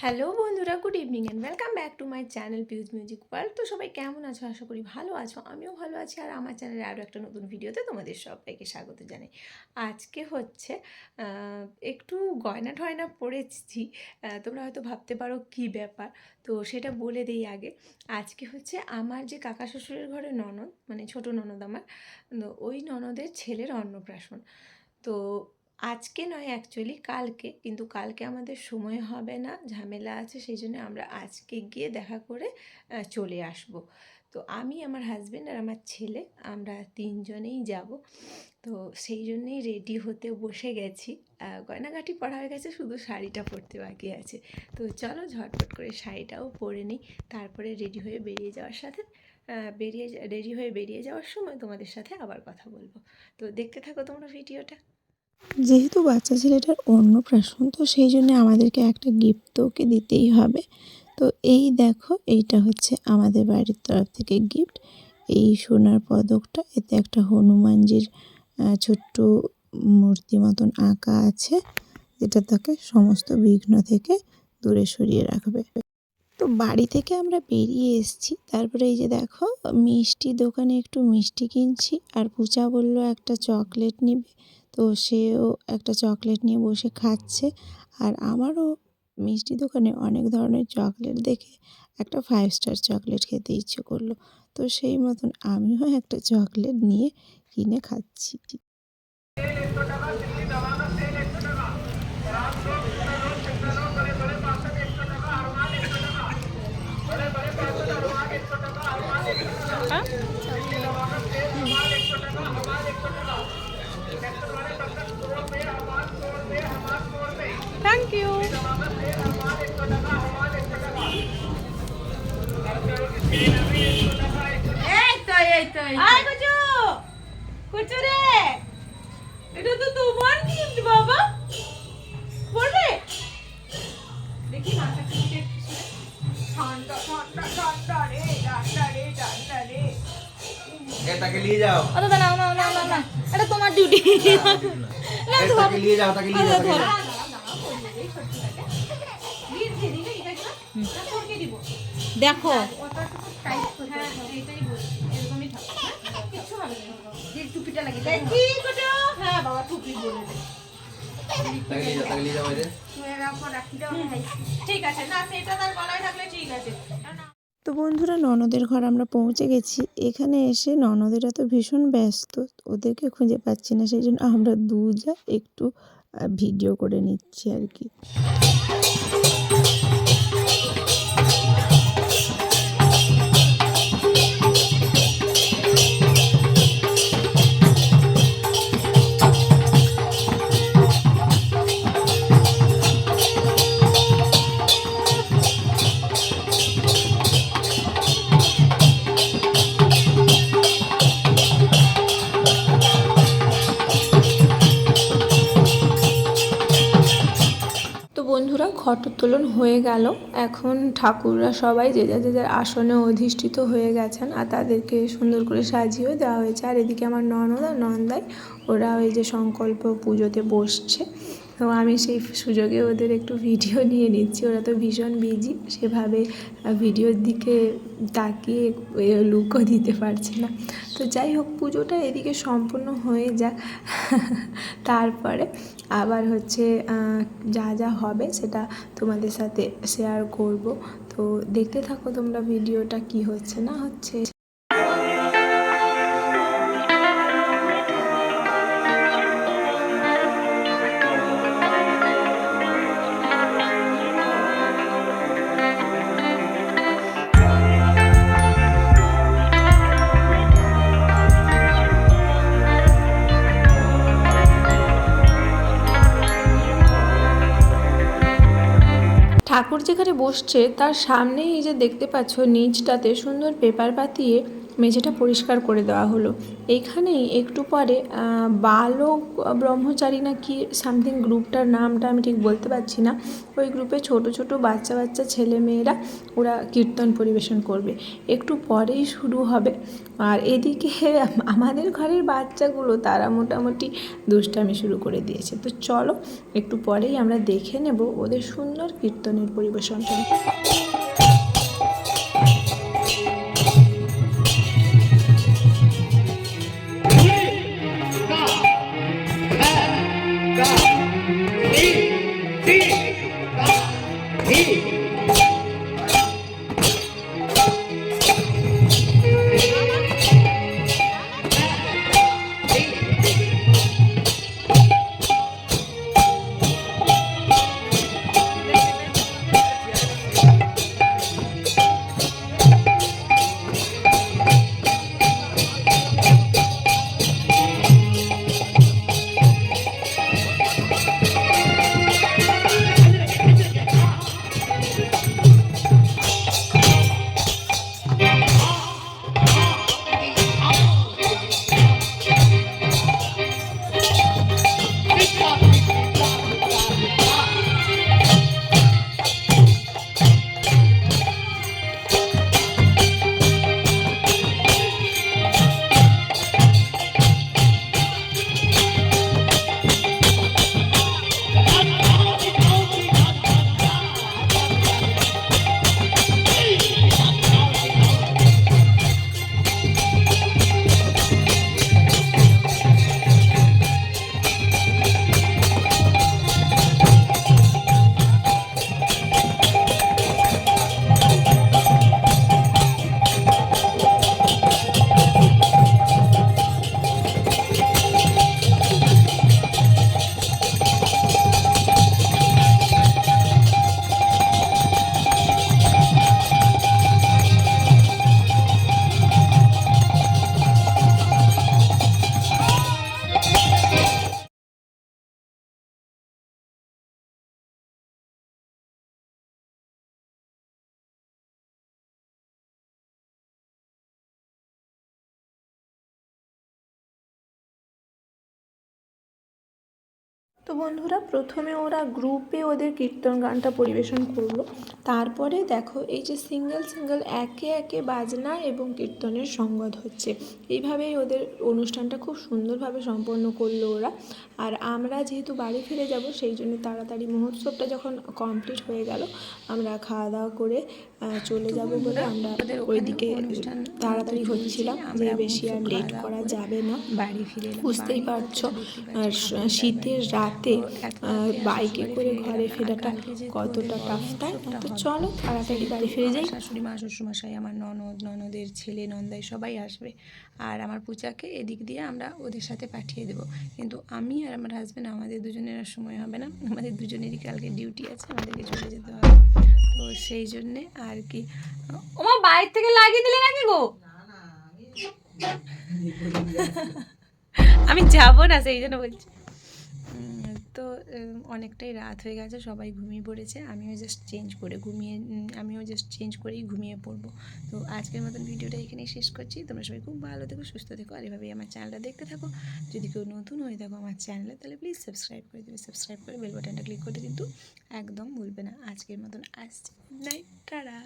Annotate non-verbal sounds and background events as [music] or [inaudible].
Hello বন্ধুরা good evening and welcome back to my channel Piu's music world তো সবাই কেমন আছো? আশা করি ভালো আছো আমিও ভালো আছি। আর আমার চ্যানেলে আরও একটা নতুন ভিডিওতে তোমাদের সবাইকে স্বাগত জানাই। আজকে হচ্ছে একটু গয়না টয়না পরেছি আহ, তোমরা হয়তো ভাবতে পারো কি ব্যাপার। তো সেটা বলে দিই আগে। আজকে হচ্ছে আমার যে কাকা শ্বশুরের ঘরে ননদ মানে ছোট ননদ আমার ওই ননদের ছেলের অন্নপ্রাশন। তো আজকে নয় অ্যাকচুয়ালি কালকে। কিন্তু কালকে আমাদের সময় হবে না ঝামেলা আছে সেই জন্য আমরা আজকে গিয়ে দেখা করে চলে আসব। তো আমি আমার হাজব্যান্ড আর আমার ছেলে আমরা তিনজনেই যাব। তো সেই জন্যেই রেডি হতে বসে গেছি। আহ, গয়নাগাটি পরা হয়ে গেছে শুধু শাড়িটা পরতে বাকি আছে। তো চলো ঝটপট করে শাড়িটাও পরে নিই। তারপরে রেডি হয়ে বেরিয়ে যাওয়ার সাথে বেরিয়ে রেডি হয়ে বেরিয়ে যাওয়ার সময় তোমাদের সাথে আবার কথা বলব। তো দেখতে থাকো তোমরা ভিডিওটা। যেহেতু বাচ্চা ছেলেটার অন্নপ্রাশন তো সেই জন্য আমাদেরকে একটা গিফট তো ওকে দিতেই হবে। তো এই দেখো, এইটা হচ্ছে আমাদের বাড়ির তরফ থেকে গিফট এই সোনার পদকটা, এতে একটা হনুমানজির ছোট্ট মূর্তি মতন আঁকা আছে, যেটা তাকে সমস্ত বিঘ্ন থেকে দূরে সরিয়ে রাখবে। তো বাড়ি থেকে আমরা বেরিয়ে এসেছি। তারপরে এই যে দেখো, মিষ্টি দোকানে একটু মিষ্টি কিনছি, আর পূজা বলল একটা চকলেট নিবে। তো সেও একটা চকলেট নিয়ে বসে খাচ্ছে। আর আমারও মিষ্টি দোকানে অনেক ধরনের চকলেট দেখে একটা ফাইভ স্টার চকলেট খেতে ইচ্ছে করল। তো সেই মতন আমিও একটা চকলেট নিয়ে কিনে খাচ্ছি। নিয়ে যাও ও দাদা নাও নাও নাও নাও না এটা তোমার ডিউটি এটাকে তাকে নিয়ে যাও তাকে নিয়ে যাও। না? না। দেখো না। টুপিটা লাগে দেখি হ্যাঁ, বাবা টুপি বলে ঠিক আছে না সেটা তার গলায় থাকলে ঠিক আছে তো বন্ধুরা, ননদের ঘর আমরা পৌঁছে গেছি। এখানে এসে ননদেরা তো ভীষণ ব্যস্ত, ওদেরকে খুঁজে পাচ্ছি না, সেই জন্য আমরা দুজা একটু ভিডিও করে নিচ্ছি আর কি। তো বন্ধুরা ঘটোত্তোলন হয়ে গেল। এখন ঠাকুররা সবাই যে যার যে যার আসনে অধিষ্ঠিত হয়ে গেছেন আর তাদেরকে সুন্দর করে সাজিয়েও দেওয়া হয়েছে। আর এদিকে আমার ননদ আর নন্দাই ওরা ওই যে সংকল্প পুজোতে বসছে। তো আমি সেই সুযোগে ওদের একটু ভিডিও নিয়ে নিচ্ছি। ওরা তো ভীষণ বিজি, সেভাবে ভিডিওর দিকে তাকিয়ে লুকও দিতে পারছে না। তো যাই হোক, পুজোটা এদিকে সম্পূর্ণ হয়ে যাক। তারপরে আবার হচ্ছে যা যা হবে সেটা তোমাদের সাথে শেয়ার করব। তো দেখতে থাকো তোমরা ভিডিওটা কি হচ্ছে না হচ্ছে। যেখানে বসছে তার সামনেই এই যে দেখতে পাচ্ছ নিচটাতে সুন্দর পেপার পাতিয়ে মেঝেটা পরিষ্কার করে দেওয়া হলো। এইখানেই একটু পরে বালক ব্রহ্মচারী না কি সামথিং গ্রুপটার নামটা আমি ঠিক বলতে পারছি না। ওই গ্রুপে ছোট ছোট বাচ্চা বাচ্চা ছেলে মেয়েরা ওরা কীর্তন পরিবেশন করবে। একটু পরেই শুরু হবে। আর এদিকে [laughs] আমাদের ঘরের বাচ্চাগুলো তারা মোটামুটি দুষ্টামি শুরু করে দিয়েছে। তো চলো একটু পরেই আমরা দেখে নেব ওদের সুন্দর কীর্তনের পরিবেশনটা। তো বন্ধুরা প্রথমে ওরা গ্রুপে ওদের কীর্তন গানটা পরিবেশন করল। তারপরে দেখো এই যে সিঙ্গেল সিঙ্গেল একে একে বাজনা এবং কীর্তনের সঙ্গত হচ্ছে। এইভাবেই ওদের অনুষ্ঠানটা খুব সুন্দরভাবে সম্পন্ন করল ওরা। আর আমরা যেহেতু বাড়ি ফিরে যাব সেই জন্য তাড়াতাড়ি মহোৎসবটা যখন কমপ্লিট হয়ে গেল আমরা খাওয়া দাওয়া করে চলে যাব বলে আমরা ওইদিকে অনুষ্ঠান তাড়াতাড়ি হচ্ছিলাম যে আমরা বেশি আর লেট করা যাবে না। বাড়ি ফিরে বুঝতেই পারছ। আর শীতের। রাতে রাতে বাইকে করে ঘরে ফেরাটা কতটা টাফ তাই তো চলো তাড়াতাড়ি বাড়ি ফিরে যাই। শাশুড়ি মা শ্বশুরমশাই আমার ননদ ননদের ছেলে নন্দাই সবাই আসবে। আর আমার পূজাকে এদিক দিয়ে আমরা ওদের সাথে পাঠিয়ে দেব। কিন্তু আমি আর আমার হাজব্যান্ড আমাদের দুজনের আর সময় হবে না। আমাদের দুজনেরই কালকে ডিউটি আছে আমাদেরকে চলে যেতে হবে। তো সেই জন্যে আর কি ওমা বাইরে থেকে লাগিয়ে দিলে নাকি গো? আমি যাব না সেই জন্য বলছি। তো অনেকটাই রাত হয়ে গেছে, সবাই ঘুমিয়ে পড়েছে, আমিও জাস্ট চেঞ্জ করে ঘুমিয়ে আমিও জাস্ট চেঞ্জ করেই ঘুমিয়ে পড়ব। তো আজকের মতন ভিডিওটা এখানেই শেষ করছি, তোমরা সবাই খুব ভালো থেকো, সুস্থ থেকো, আর এভাবেই আমার চ্যানেলটা দেখতে থাকো। যদি কেউ নতুন হয়ে থাকো আমার চ্যানেলে তাহলে প্লিজ সাবস্ক্রাইব করে দেবে সাবস্ক্রাইব করে বেল বাটনটা ক্লিক করতে কিন্তু একদম ভুলবে না। আজকের মতন আসছে নাইট টাটা